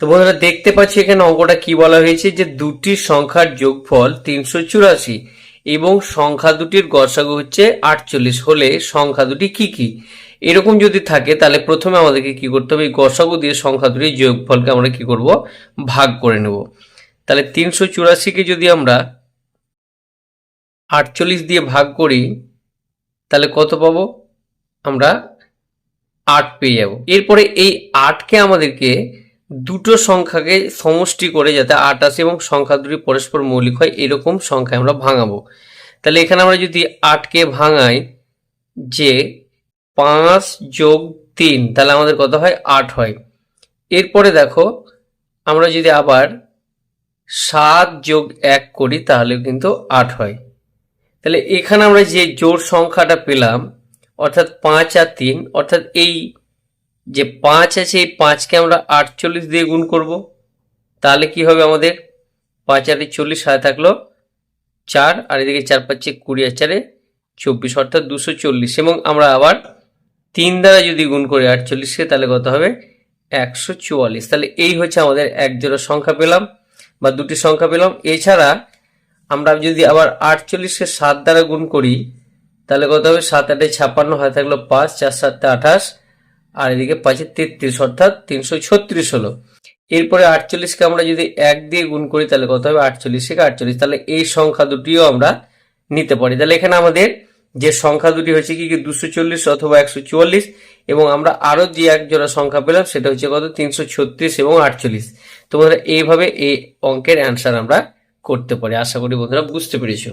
তো বন্ধুরা, দেখতে পাচ্ছি এখানে অঙ্কটা কি বলা হয়েছে যে দুটি সংখ্যার যোগফল তিনশো চুরাশি এবং সংখ্যা দুটির গসাগু হচ্ছে আটচল্লিশ। হলে সংখ্যা দুটি কি কি? এরকম যদি থাকে, তাহলে প্রথমে আমাদেরকে কি করতে হবে? এই গসাগু দিয়ে সংখ্যা দুটির যোগফলকে আমরা কি করব? ভাগ করে নেব। তাহলে তিনশো চুরাশিকে যদি আমরা আটচল্লিশ দিয়ে ভাগ করি, তাহলে কত পাবো? আমরা আট পেয়ে যাব। এরপরে এই আটকে আমাদেরকে দুটো সংখ্যাকে সমষ্টি করে যাতে আটাশি এবং সংখ্যা দুটি পরস্পর মৌলিক হয়, এরকম সংখ্যায় আমরা ভাঙাবো। তাহলে এখানে আমরা যদি আটকে ভাঙাই যে পাঁচ যোগ তিন, তাহলে আমাদের কত হয়? আট হয়। এরপরে দেখো, আমরা যদি আবার সাত যোগ এক করি, তাহলে কিন্তু আট হয়। তাহলে এখানে আমরা যে জোড় সংখ্যাটা পেলাম, অর্থাৎ পাঁচ আর তিন, অর্থাৎ এই যে পাঁচ আছে, এই পাঁচকে আমরা আটচল্লিশ দিয়ে গুণ করব। তাহলে কি হবে আমাদের? পাঁচ আর চল্লিশ হাতে থাকল চার, আর এদিকে চার পাঁচে কুড়ি আর চারে চব্বিশ, অর্থাৎ দুশো চল্লিশ। এবং আমরা আবার তিন দ্বারা যদি গুণ করি আটচল্লিশকে, তাহলে কত হবে? একশো চুয়াল্লিশ। তাহলে এই হচ্ছে আমাদের এক জোড়া সংখ্যা পেলাম, বা দুটি সংখ্যা পেলাম। এছাড়া আমরা যদি আবার আটচল্লিশকে সাত দ্বারা গুণ করি, তাহলে কত হবে? সাত আটে ছাপ্পান্ন হয়ে থাকল পাঁচ, চার সাতটা আঠাশ। আর এদিকে পাঁচে তেত্রিশ, অর্থাৎ তিনশো ছত্রিশ হলো। এরপরে আটচল্লিশকে আমরা যদি এক দিয়ে গুণ করি, তাহলে কত হবে? আটচল্লিশ থেকে আটচল্লিশ। তাহলে এই সংখ্যা দুটিও আমরা নিতে পারি। তাহলে এখানে আমাদের যে সংখ্যা দুটি হচ্ছে কি দুশো চল্লিশ অথবা একশো চুয়াল্লিশ, এবং আমরা আরও যে এক জোড়া সংখ্যা পেলাম, সেটা হচ্ছে কত? তিনশো ছত্রিশ এবং আটচল্লিশ। তো বন্ধুরা, এইভাবে এই অঙ্কের অ্যান্সার আমরা করতে পারি। আশা করি বন্ধুরা বুঝতে পেরেছ।